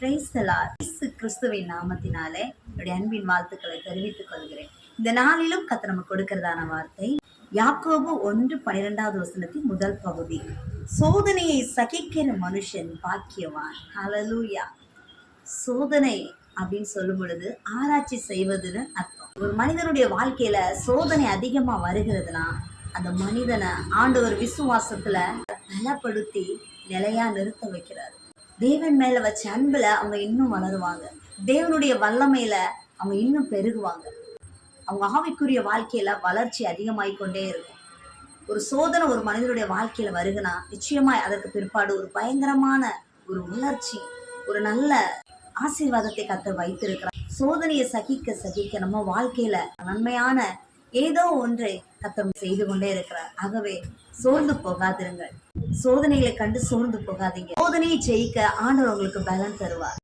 இயேசு கிறிஸ்துவின் நாமத்தினாலே என்னுடைய அன்பின் வாழ்த்துக்களை தெரிவித்துக் கொள்கிறேன். இந்த நாளிலும் கத்த நமக்கு கொடுக்கிறதான வார்த்தை யாக்கோபு ஒன்று பனிரெண்டாவது வசனத்தின் முதல் பகுதி. சோதனையை சகிக்கிற மனுஷன் பாக்கியவான். அலலூயா சோதனை அப்படின்னு சொல்லும் பொழுது ஆராய்ச்சி செய்வதுன்னு அர்த்தம். ஒரு மனிதனுடைய வாழ்க்கையில சோதனை அதிகமா வருகிறதுனா அந்த மனிதனை ஆண்டவர் விசுவாசத்துல பலப்படுத்தி நிலையா நிறுத்த வைக்கிறார். தேவன் மேல வச்ச அன்புல அவங்க இன்னும் வளருவாங்க. தேவனுடைய வல்லமையில அவங்க இன்னும் பெருகுவாங்க. அவங்க ஆவிக்குரிய வாழ்க்கையில வளர்ச்சி அதிகமாகிக் கொண்டே இருக்கும். ஒரு சோதனை ஒரு மனிதனுடைய வாழ்க்கையில வருகுனா நிச்சயமாய் அதற்கு பிற்பாடு ஒரு பயங்கரமான ஒரு வளர்ச்சி ஒரு நல்ல ஆசீர்வாதத்தை கத்தர் வைத்திருக்கிறார். சோதனையை சகிக்க சகிக்க நம்ம வாழ்க்கையில நன்மையான ஏதோ ஒன்றை கத்தர் செய்து கொண்டே இருக்கிறார். ஆகவே சோர்ந்து போகாதிருங்கள். சோதனைகளை கண்டு சோர்ந்து போகாதீங்க. சோதனையை ஜெயிக்க ஆண்டவர் உங்களுக்கு பலன் தருவார்.